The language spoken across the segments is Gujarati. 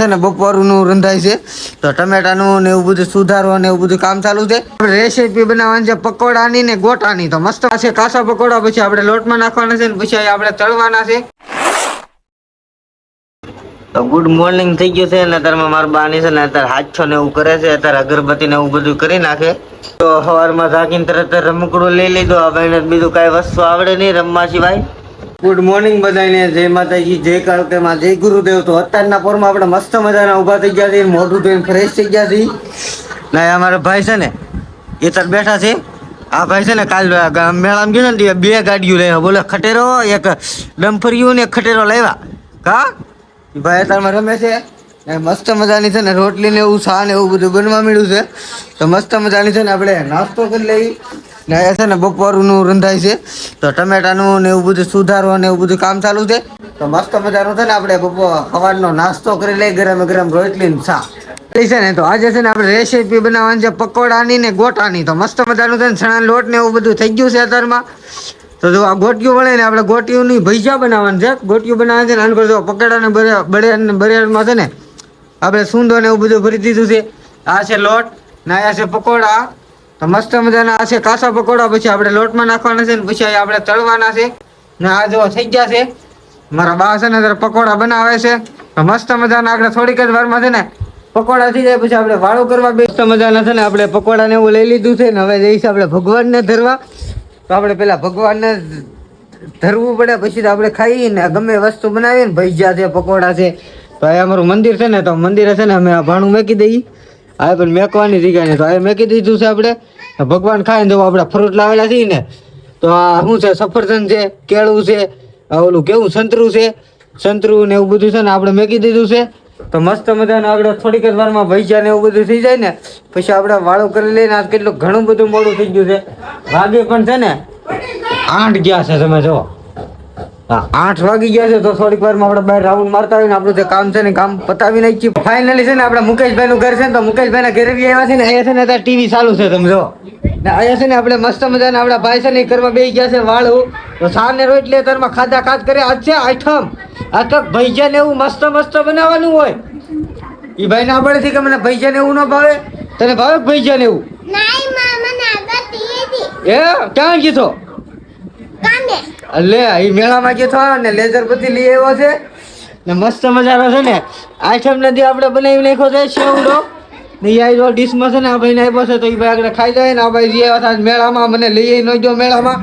છે ને, બપોરનું રંધાય છે. તો ટમેટાનું ને એવું બધું સુધારવા ને એવું બધું કામ ચાલુ છે. રેસીપી બનાવવાની છે પકોડાની ને ગોટાની. તો મસ્ત છે કાસા પકોડા, પછી આપણે લોટમાં નાખવાના છે ને, પછી આપણે તળવાના છે. તો ગુડ મોર્નિંગ થઈ ગયું છે ને, અત્યારમાં મારા બાની છે ને, અત્યારે હાથો ને એવું કરે છે, અત્યારે અગરબત્તી ને એવું બધું કરી નાખે. તો સવારમાં જાગીને તરત રમકડું લઈ લીધું. આ એને બીજું કાંઈ વસ્તુ આવડે નહીં રમવા સિવાય. ગુડ મોર્નિંગ બધાને જય માતાજી, જય કાળકેમાં, જય ગુરુદેવ. તો અત્યારના પોરમાં આપણે મસ્ત મજાના ઊભા થઈ ગયા છીએ, મોઢું ધોઈને ફ્રેશ થઈ ગયા છીએ. ના અમારા ભાઈ છે ને, એ તર બેઠા છે. આ ભાઈ છે ને કાલ મેળામાં ગયો ને બે ગાડીઓ લેવા બોલે, ખટેરો, એક ડમ્ફરિયું ને એક ખટેરો લેવા કા? ભાઈ અત્યારમાં રમે છે. મસ્ત મજાની છે ને રોટલી ને એવું શા ને એવું બધું બનવા મળ્યું છે. તો મસ્ત મજાની છે ને આપણે નાસ્તો કરી લઈ ને છે ને બપોરનું રંધાય છે. તો ટમેટાનું ને એવું બધું સુધારવા ને એવું બધું કામ ચાલુ છે. તો મસ્ત મજાનું છે ને આપણે બપોર સવારનો નાસ્તો કરી લઈએ, ગરમ ગરમ રોટલી ને શા છે ને, તો આજે છે ને આપણે રેસીપી બનાવવાની છે પકોડાની ને ગોટાની. તો મસ્ત મજાનું છે ને ચણા લોટ ને એવું બધું થઈ ગયું છે અત્યારમાં. તો જો આ ગોટિયું વળે ને આપણે ગોટિયુંની ભૈજા બનાવવાની છે. ગોટિયું બનાવવાની છે ને, આને જો પકડાને બળે ને છે ને, આપણે સૂંદો ને એવું બધું ભરી દીધું છે. આ છે લોટ ને આ છે પકોડા. મસ્ત મજાના છે કાસા પકોડા, પછી આપણે લોટમાં નાખવાના છે ને પછી આપણે તળવાના છે. ને આ જો થઈ ગયા છે. મારા બા છે ને પકોડા બનાવે છે. તો મસ્ત મજાના આપણે થોડીક જ વારમાં છે ને પકોડા થઈ જાય, પછી આપણે વાળું કરવા બે મસ્ત મજાના છે ને આપણે પકોડાને એવું લઈ લીધું છે ને હવે જઈશ આપણે ભગવાનને ધરવા. તો આપણે પેલા ભગવાનને ધરવું પડે, પછી તો આપણે ખાઈએ ને ગમે વસ્તુ બનાવીને ભૈજા છે, પકોડા છે. તો આ અમારું મંદિર છે ને, તો મંદિરે છે ને અમે આ ભાણું મૂકી દઈએ. આ પણ મેકવાની જગ્યા નહીં તો આ મેકી દીધું છે આપણે. ભગવાન ખાય ને જો આપણે ફ્રૂટ લાવેલા છીએ ને, તો આ શું છે, સફરજન છે, કેળું છે ઓલું કેવું, સંતરું છે? સંતરું ને એવું બધું છે ને આપણે મેકી દીધું છે. તો મસ્ત મજાનું આગળ થોડીક જ વારમાં ભજીયા ને એવું બધું થઈ જાય ને, પછી આપણે વાળો કરી લઈને આજ કેટલું ઘણું બધું મોડું થઈ ગયું છે. વાગે પણ છે ને, આઠ ગયા છે તમે જો. હા આઠ વાગી ગયા છે તો થોડીક વારમાં આપણે બહાર રાઉન્ડ મારતા હોય ને આપણું જે કામ છે ને કામ પતાવી નાખીએ. ફાઇનલી છે ને આપણે મુકેશભાઈ નું ઘર છે ને તો મુકેશભાઈ ના ઘરે બી આવ્યા છે ને અહીંયા છે ને અત્યારે ટીવી ચાલુ છે સમજો ને અહીંયા છે ને આપણે મસ્ત મજાના આપણા ભાઈ છે ને કરવા બે ગયા છે વાળું. તો સાને રોટલી અત્યારમાં ખાધા ખાધ કરે. આજ છે આઠમ. આ તો ભૈજા ને એવું મસ્ત મસ્ત બનાવવાનું હોય. એ ભાઈ ના પડેથી કે મને ભૈજા ને એવું ન ભાવે? તને ભાવે ભૈજા ને એવું એ ક્યાં છો? કામે લે એ મેળામાં ગયો છો ને લેઝર બધી લઈ આવ્યો છે. ને મસ્ત મજાનો છે ને. આઈટમ નથી, આપણે બનાવી નાખ્યો છે સેવડો ને એ આવ્યો ડીશમાં છે ને, આ ભાઈને નાખ્યો છે, તો એ ભાઈ આગળ ખાઈ જાય ને, આ ભાઈ જઈ આવ્યા હતા મેળામાં, મને લઈ આવી ન ગયો મેળામાં.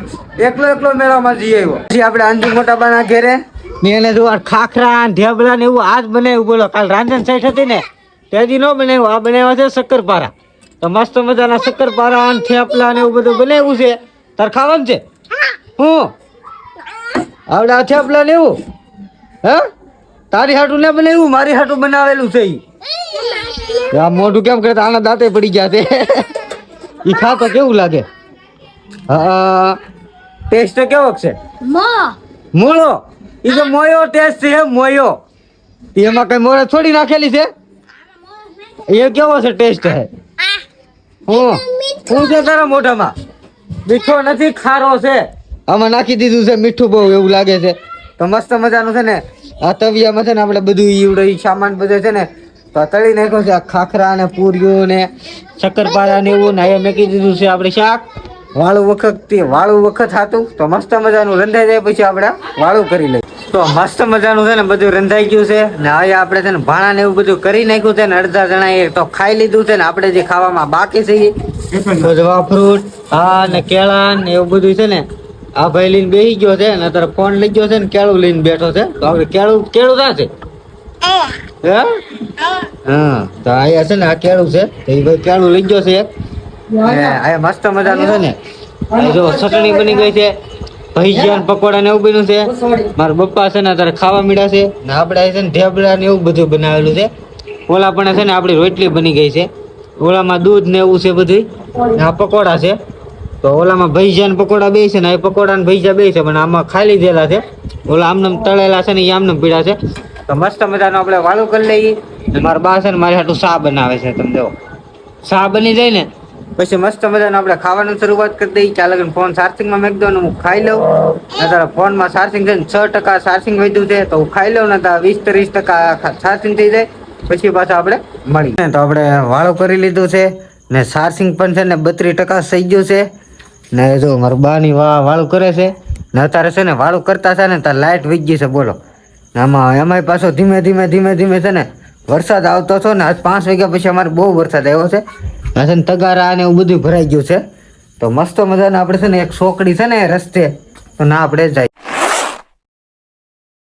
એકલો એકલો મેળામાં જઈ આવ્યો. પછી આપણે આંજી મોટાબાના ઘેરે, ને એને જો ખાખરા ઢેબલા ને એવું આજ બનાવ્યું બોલો. કાલ રાંધણ સાઈડ હતી ને, ત્યાંથી ન બનાવ્યું. આ બનાવ્યા છે શક્કરપારા. તો મસ્ત મજાના શક્કરપારા ને થેપલા ને એવું બધું બનાવ્યું છે. તાર ખાવાનું છે? હું. આવડે આ થેપલા ને એવું હે? તારી હાટું ને બનાવ્યું મારી હાટું બનાવેલું છે ઈ. આ મોઢું કેમ કરે? આના દાંતે પડી ગયા છે. ઈ ખાતો કેવું લાગે? હા ટેસ્ટ કેવો છે? મો. મોળો. ઈ તો મોયો ટેસ્ટ છે મોયો. ઈ એમાં કઈ મોળે થોડી નાખેલી છે? એ કેવો છે ટેસ્ટ? છે આ. હું. હું છે તારા મોઢામાં? મીઠો નથી ખારો છે. આમાં નાખી દીધું છે, મીઠું બહુ એવું લાગે છે. તો મસ્ત મજાનું છે ને, આ તવિયામાં છે ને આપણે બધું ઈવડે ઈ સામાન બધો છે ને, તો તળી નાખ્યો છે, આ ખાખરા ને પૂરીઓ ને શક્કરપારા ને એવું ને અહીંયા મેકી દીધું છે આપણે શાક. વાળું વખત તે વાળું વખત હતું તો મસ્ત મજાનું રંધાઈ જાય પછી આપણે વાળું કરી લઈએ. તો મસ્ત મજાનું છે ને બધું રંધાઈ ગયું છે ને હવે આપણે છે ને ભાણા ને એવું બધું કરી નાખ્યું છે ને અડધા જણા એ તો ખાઈ લીધું છે ને આપણે જે ખાવામાં બાકી છે બધવા ફ્રૂટ હા ને કેળા ને એવું બધું છે ને આ ભાઈ લઈને બેસી ગયો છે ને અત્યારે ફોન લઈ ગયો છે ને કેળું લઈને બેઠો છે. તો આપણે કેળું કેળું થાય છે? હે. હા? તો અહીંયા છે ને આ કેળું છે. તો એ ભાઈ કેળું લઈ ગયો છે એક. આ મસ્ત મજાનું છે ને. જો ચટણી બની ગઈ છે ભજીયા પકોડા ને એવું બન્યું છે. મારા પપ્પા છે ને અત્યારે ખાવા મીડા છે. ને આપણે છે ને ઢેબડા ને એવું બધું બનાવેલું છે. ઓલા પણ છે ને આપણી રોટલી બની ગઈ છે. ઓલામાં દૂધ ને એવું છે બધું ને આ પકોડા છે. તો ઓલામાં ભૈજા ને પકોડા બે છે ને એ પકોડા ને ભૈજા બે છે, પણ આમાં ખાઈ લીધેલા છે. ઓલા આમને તળેલા છે ને એ આમને પીડા છે. તો મસ્ત મજાનો આપણે વાળું કરી લઈએ. મારા બા છે ને મારી હાટું શા બનાવે છે, તમે જો શા બની જાય ને, પછી મસ્ત મજાનું આપણે ખાવાનું શરૂઆત કરી દઈએ. ચાલે ફોન ચાર્જિંગમાં મેક દો ને હું ખાઈ લઉં. અત્યારે ફોનમાં ચાર્જિંગ છે ને છ ટકા ચાર્જિંગ વધ્યું છે, તો હું ખાઈ લઉં ને તારા વીસ ત્રીસ ટકા સાર્સિંગ થઈ જાય. પછી પાછા આપણે મળીએ. તો આપણે વાળું કરી લીધું છે ને સારસિંગ પણ છે ને બત્રીસ ટકા થઈ ગયું છે. ને જો મારું બાની વા, વાળું કરે છે, ને અત્યારે છે ને વાળું કરતા છે ને તાર લાઇટ વીજ ગઈ છે, બોલો. ને આમાં, એમાંય પાછો ધીમે ધીમે ધીમે ધીમે છે ને વરસાદ આવતો હતો ને આજ પાંચ વાગ્યા પછી અમારે બહુ વરસાદ આવ્યો છે. આ છે ને તગારા ને એવું બધું ભરાઈ ગયું છે. તો મસ્ત મજાને આપણે છે ને એક સોકડી છે ને રસ્તે, તો ના આપણે જાય.